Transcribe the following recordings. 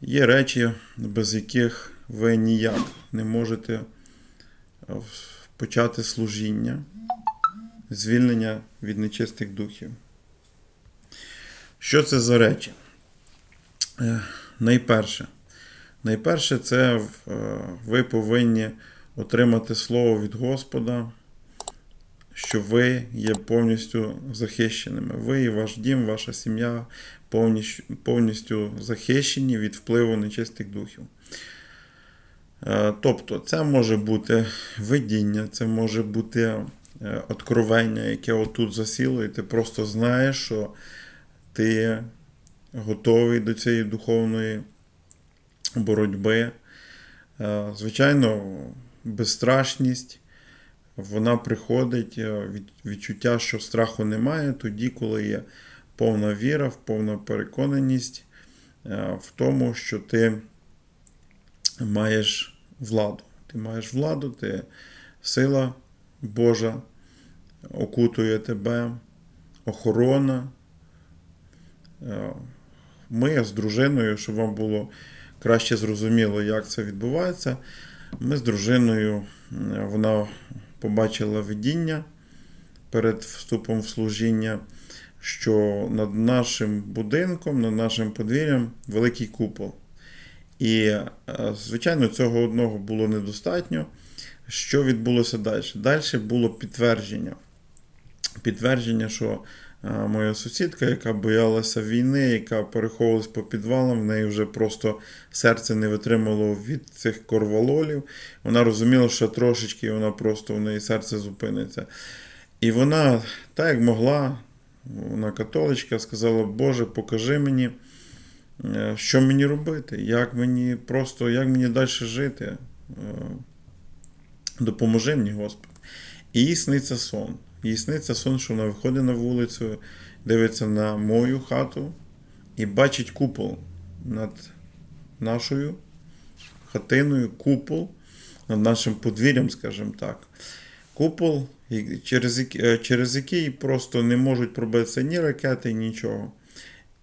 Є речі, без яких ви ніяк не можете е, почати служіння, звільнення від нечистих духів. Що це за речі? Е, Найперше. Найперше, це е, ви повинні отримати слово від Господа, що ви є повністю захищеними. Ви і ваш дім, ваша сім'я повністю, захищені від впливу нечистих духів. Е, Тобто, це може бути видіння, це може бути е, откровення, яке отут засіло, і ти просто знаєш, що ти готовий до цієї духовної боротьби. Е, Звичайно, безстрашність, вона приходить від відчуття, що страху немає, тоді, коли є повна віра, повна переконаність е, в тому, що ти маєш владу. Ти маєш владу, ти сила Божа окутує тебе, охорона. Е, Ми з дружиною, щоб вам було краще зрозуміло, як це відбувається. Ми з дружиною, вона побачила видіння перед вступом в служіння, що над нашим будинком, над нашим подвір'ям великий купол. І, е, звичайно, цього одного було недостатньо. Що відбулося далі? Далі було підтвердження. Підтвердження, що е, моя сусідка, яка боялася війни, яка переховувалась по підвалам, в неї вже просто серце не витримало від цих корвалолів. Вона розуміла, що трошечки вона просто в неї серце зупиниться. І вона, так як могла, вона католичка, сказала: Боже, покажи мені, е, що мені робити, як мені просто, як мені далі жити. Е, Допоможи мені, Господи. І їй сниться сон. Їй сниться сон, що вона виходить на вулицю, дивиться на мою хату і бачить купол над нашою хатиною, купол над нашим подвір'ям, скажімо так. Купол, через, е, через який просто не можуть пробитися ні ракети, нічого.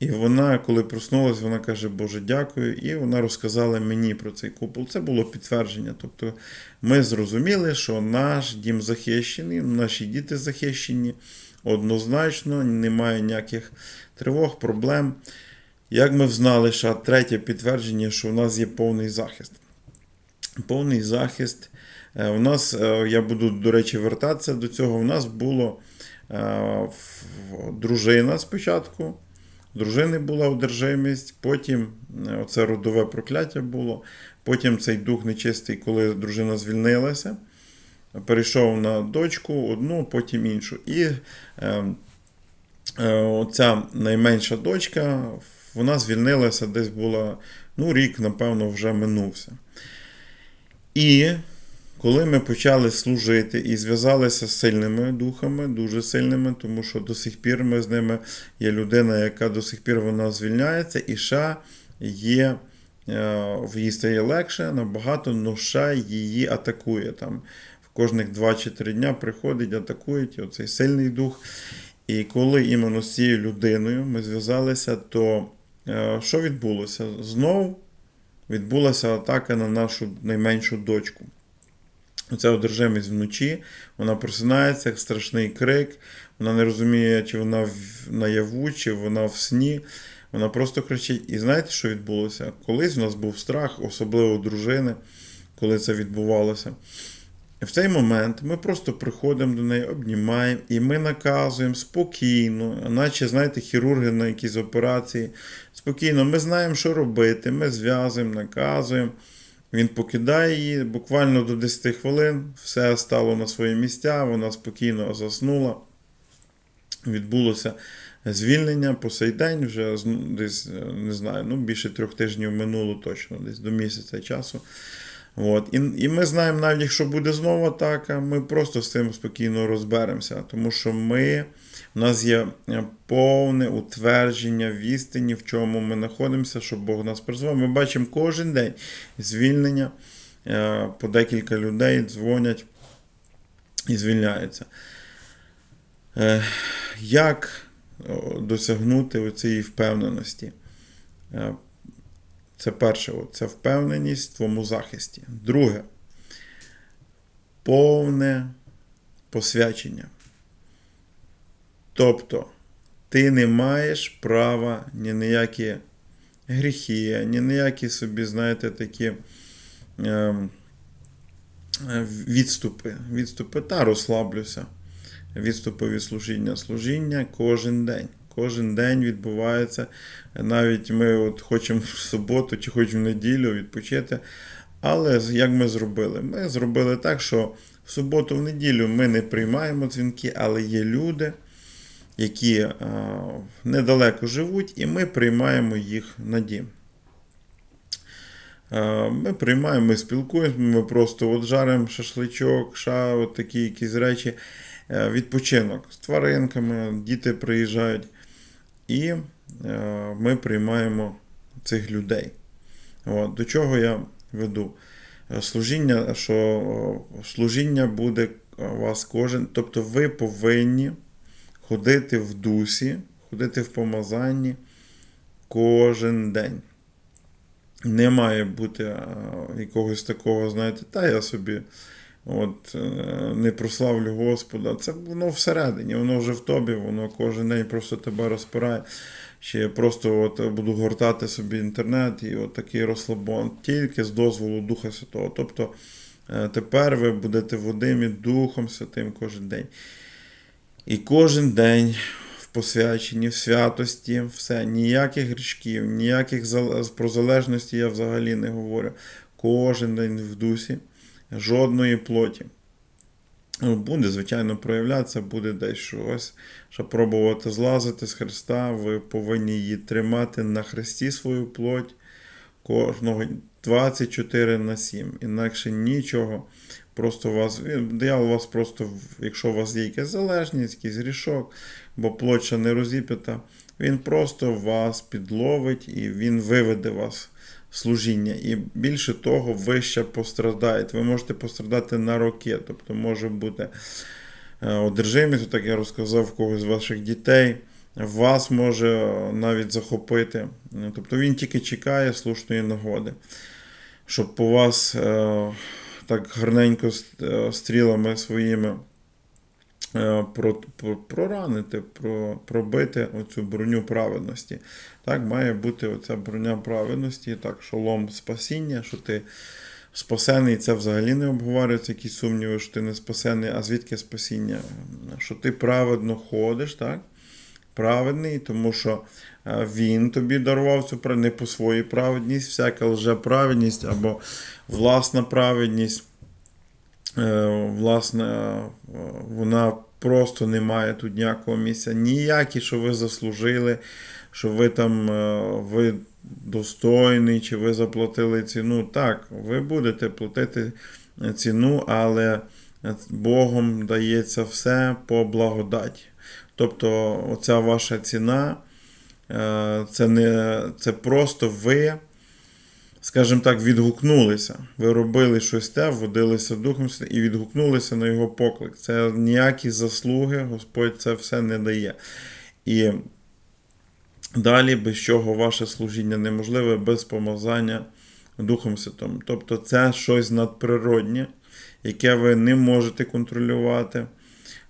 І вона, коли проснулась, вона каже, Боже, дякую. І вона розказала мені про цей купол. Це було підтвердження. Тобто ми зрозуміли, що наш дім захищений, наші діти захищені. Однозначно, немає ніяких тривог, проблем. Як ми взнали, що третє підтвердження, що в нас є повний захист. Повний захист. Е, У нас, е, я буду, до речі, вертатися до цього. У нас було е, дружина спочатку. Дружини була одержимість, потім е, оце родове прокляття було. Потім цей дух нечистий, коли дружина звільнилася, перейшов на дочку одну, потім іншу. І е, е, оця найменша дочка, вона звільнилася, десь була, ну, рік, напевно, вже минувся. І коли ми почали служити і зв'язалися з сильними духами, дуже сильними, тому що до сих пір ми з ними є людина, яка до сих пір вона звільняється, і ще є е, в їй стає легше, набагато, но ще її атакує. Там в кожних 2 чи 3 дня приходить, атакують оцей сильний дух. І коли іменно з цією людиною ми зв'язалися, то е, що відбулося? Знов відбулася атака на нашу найменшу дочку. Оця одержимість вночі, вона просинається, як страшний крик, вона не розуміє, чи вона наяву, чи вона в сні. Вона просто кричить. І знаєте, що відбулося? Колись у нас був страх, особливо у дружини, коли це відбувалося. В цей момент ми просто приходимо до неї, обнімаємо, і ми наказуємо спокійно, наче, знаєте, хірурги на якійсь операції. Спокійно, ми знаємо, що робити, ми зв'язуємо, наказуємо. Він покидає її буквально до 10 хвилин, все стало на свої місця, вона спокійно заснула. Відбулося звільнення по сей день, вже десь, е, не знаю, ну, більше трьох тижнів минуло точно, десь до місяця часу. От. І, і ми знаємо, навіть якщо буде знову атака, ми просто з цим спокійно розберемося, тому що ми, у нас є е, повне утвердження в істині, в чому ми знаходимося, що Бог нас призвав. Ми бачимо кожен день звільнення, е, по декілька людей дзвонять і звільняються. Е, Як досягнути цієї впевненості? Це перше, це впевненість в твоєму захисті. Друге, повне посвячення. Тобто, ти не маєш права ні на які гріхи, ні на які собі, знаєте, такі е, відступи. Відступи та розслаблюся. Відступи від служіння. Служіння кожен день. Кожен день відбувається. Навіть ми от хочемо в суботу чи хочемо в неділю відпочити. Але як ми зробили? Ми зробили так, що в суботу, в неділю ми не приймаємо дзвінки, але є люди, які а, недалеко живуть, і ми приймаємо їх на дім. А, Ми приймаємо, ми спілкуємося, ми просто от жаримо шашличок, ша, от такі якісь речі. Е, Відпочинок з тваринками, діти приїжджають, і е, ми приймаємо цих людей. От, до чого я веду? Е, Служіння, що е, служіння буде у вас кожен, тобто ви повинні ходити в дусі, ходити в помазанні кожен день. Не має бути якогось такого, знаєте, та я собі от, е, не прославлю Господа. Це воно всередині, воно вже в тобі, воно кожен день просто тебе розпирає. Чи я просто от буду гортати собі інтернет і от такий розслабон тільки з дозволу Духа Святого. Тобто е, тепер ви будете водимі Духом Святим кожен день. І кожен день в посвяченні, в святості, все, ніяких грішків, ніяких про залежності я взагалі не говорю. Кожен день в дусі, жодної плоті. Ну, Буде, звичайно, проявлятися, буде десь щось, щоб пробувати злазити з Христа, ви повинні її тримати на Христі свою плоть кожного 24 на 7. Інакше нічого. Просто вас, він- диявол вас просто, якщо у вас є якась залежність, якийсь грішок, бо ще не розіп'ята, він просто вас підловить і він виведе вас в служіння. І більше того, ви ще пострадаєте. Ви можете пострадати на роки. Тобто може бути е, одержимість, так я розказав, в когось з ваших дітей. Вас може е, навіть захопити. Тобто він тільки чекає слушної нагоди, щоб по вас е, так гарненько е, стрілами своїми е, про, про, проранити, про, пробити оцю броню праведності. Так, має бути оця броня праведності, так, шолом спасіння, що ти спасений, це взагалі не обговорюється, якісь сумніви, що ти не спасений, а звідки спасіння? Що ти праведно ходиш, так? Праведний, тому що е, він тобі дарував цю праведність не по своїй праведність, всяка лжеправедність або власна праведність. Е, власне, е, вона просто не має тут ніякого місця. Ніякі, що ви заслужили, що ви там ви достойний, чи ви заплатили ціну. Так, ви будете платити ціну, але Богом дається все по благодаті. Тобто, оця ваша ціна, е, це не це просто ви скажімо так, відгукнулися. Ви робили щось те, водилися Духом і відгукнулися на його поклик. Це ніякі заслуги, Господь це все не дає. І далі, без чого ваше служіння неможливе, без помазання Духом Святим. Тобто це щось надприроднє, яке ви не можете контролювати.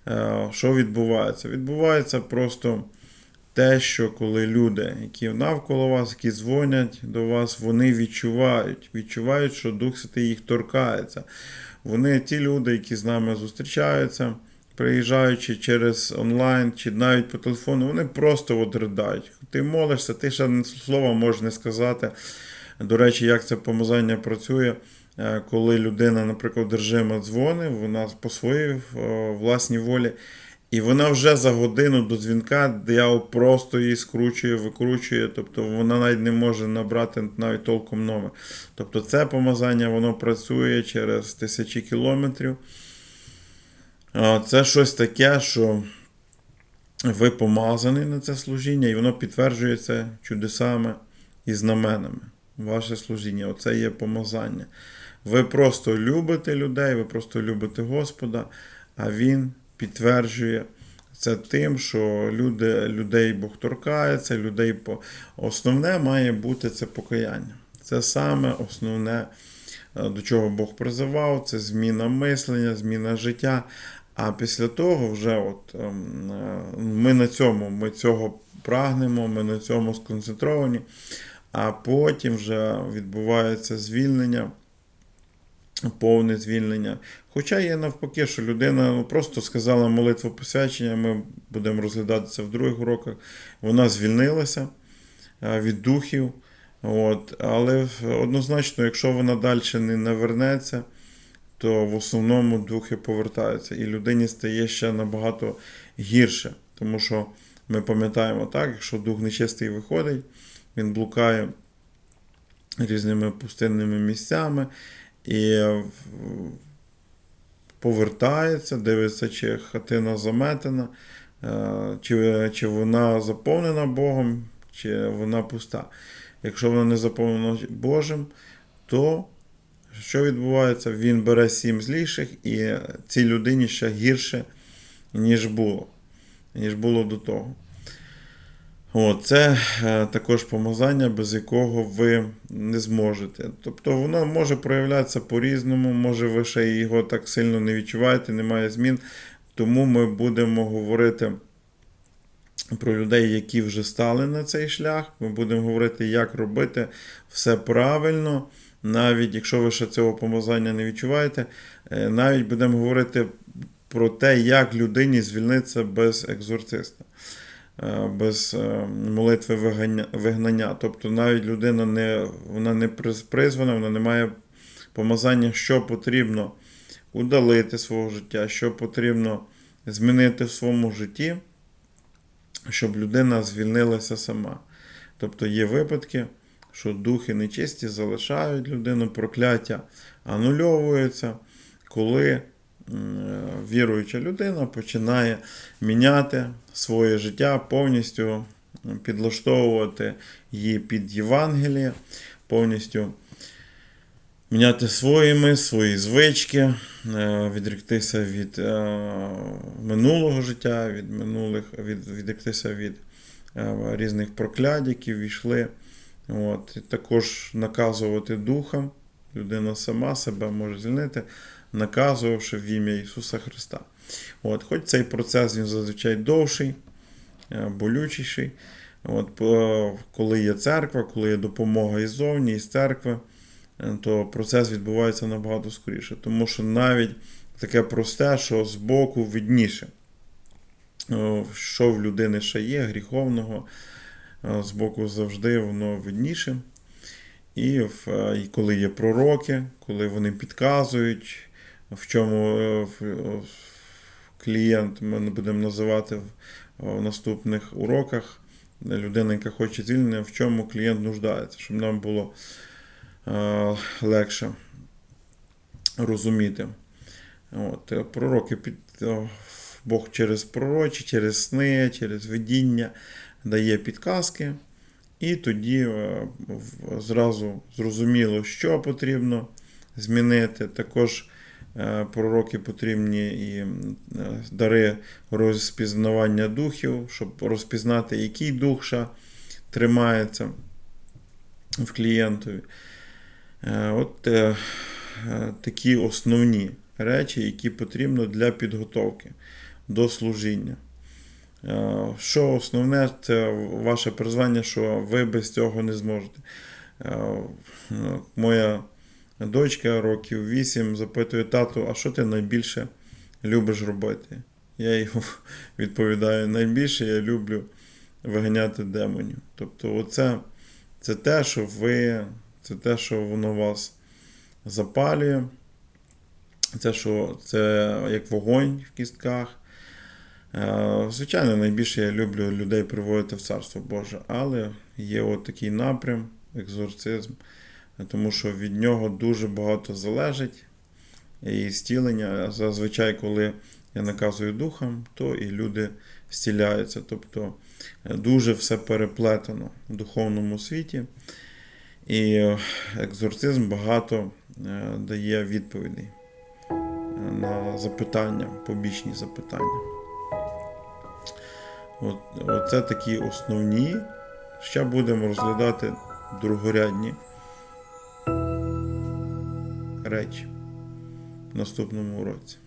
Е, Що відбувається? Відбувається просто те, що коли люди, які навколо вас, які дзвонять до вас, вони відчувають, відчувають, що Дух Святий їх торкається. Вони ті люди, які з нами зустрічаються, приїжджаючи через онлайн чи навіть по телефону, вони просто от riдають. Ти молишся, ти ще слова можеш не сказати. До речі, як це помазання працює, коли людина, наприклад, держима дзвонить, вона по своїй е, власній волі. І вона вже за годину до дзвінка диявол просто її скручує, викручує, тобто вона навіть не може набрати навіть толком номер. Тобто це помазання воно працює через тисячі кілометрів. Це щось таке, що ви помазаний на це служіння, і воно підтверджується чудесами і знаменами. Ваше служіння, оце є помазання. Ви просто любите людей, ви просто любите Господа, а Він підтверджує це тим, що люди, людей Бог торкається, людей по... основне має бути це покаяння. Це саме основне, е, до чого Бог призивав, це зміна мислення, зміна життя. А після того вже от, ем, е, ми на цьому, ми цього прагнемо, ми на цьому сконцентровані, а потім вже відбувається звільнення повне звільнення. Хоча є навпаки, що людина ну, просто сказала молитву посвячення, ми будемо розглядати це в других уроках. Вона звільнилася е, від духів. От, але однозначно, якщо вона далі не навернеться, то в основному духи повертаються, і людині стає ще набагато гірше. Тому що ми пам'ятаємо так, якщо дух нечистий виходить, він блукає різними пустинними місцями і повертається, дивиться, чи хатина заметена, е, чи, чи вона заповнена Богом, чи вона пуста. Якщо вона не заповнена Божим, то що відбувається? Він бере сім зліших, і цій людині ще гірше, ніж було, ніж було до того. О, це е, також помазання, без якого ви не зможете. Тобто воно може проявлятися по-різному, може ви ще його так сильно не відчуваєте, немає змін. Тому ми будемо говорити про людей, які вже стали на цей шлях. Ми будемо говорити, як робити все правильно, навіть якщо ви ще цього помазання не відчуваєте, е, навіть будемо говорити про те, як людині звільнитися без екзорциста без е, молитви вигнання. Тобто навіть людина не, вона не призвана, вона не має помазання, що потрібно удалити свого життя, що потрібно змінити в своєму житті, щоб людина звільнилася сама. Тобто є випадки, що духи нечисті залишають людину, прокляття анульовуються, коли е, віруюча людина починає міняти своє життя, повністю підлаштовувати її під Євангеліє, повністю міняти свої ми, свої звички, е, відректися від е, минулого життя, від минулих, від, відректися від е, різних проклять, які війшли. От, і також наказувати духам. Людина сама себе може звільнити, наказувавши в ім'я Ісуса Христа. От, хоч цей процес він зазвичай довший, е, болючіший. От, коли є церква, коли є допомога іззовні, із церкви, е, то процес відбувається набагато скоріше. Тому що навіть таке просте, що збоку видніше, що в людини ще є, гріховного, е, збоку завжди воно видніше. Е, і коли є пророки, коли вони підказують, в чому е, в- клієнт, ми будемо називати в, в наступних уроках, людина, яка хоче звільнення, в чому клієнт нуждається, щоб нам було е, легше розуміти. От, е, пророки під, е, Бог через пророчі, через сни, через видіння дає підказки, і тоді е, зразу зрозуміло, що потрібно змінити. Також е, пророки потрібні і е, дари розпізнавання духів, щоб розпізнати, який дух тримається в клієнтові. Е, От е, е, такі основні речі, які потрібно для підготовки до служіння. Е, Що основне, це ваше призвання, що ви без цього не зможете. Е, Моя дочка років 8 запитує тату, а що ти найбільше любиш робити? Я йому відповідаю: найбільше я люблю виганяти демонів. Тобто, оце це те, що ви, це те, що воно вас запалює. Це що це як вогонь в кістках. Е, Звичайно, найбільше я люблю людей приводити в Царство Боже, але є от такий напрям, екзорцизм, тому що від нього дуже багато залежить. І зцілення. Зазвичай, коли я наказую духам, то і люди зціляються. Тобто е, дуже все переплетено в духовному світі. І екзорцизм багато е, дає відповідей е, на запитання, побічні запитання. От, оце такі основні. Ще будемо розглядати другорядні речі в наступному уроці.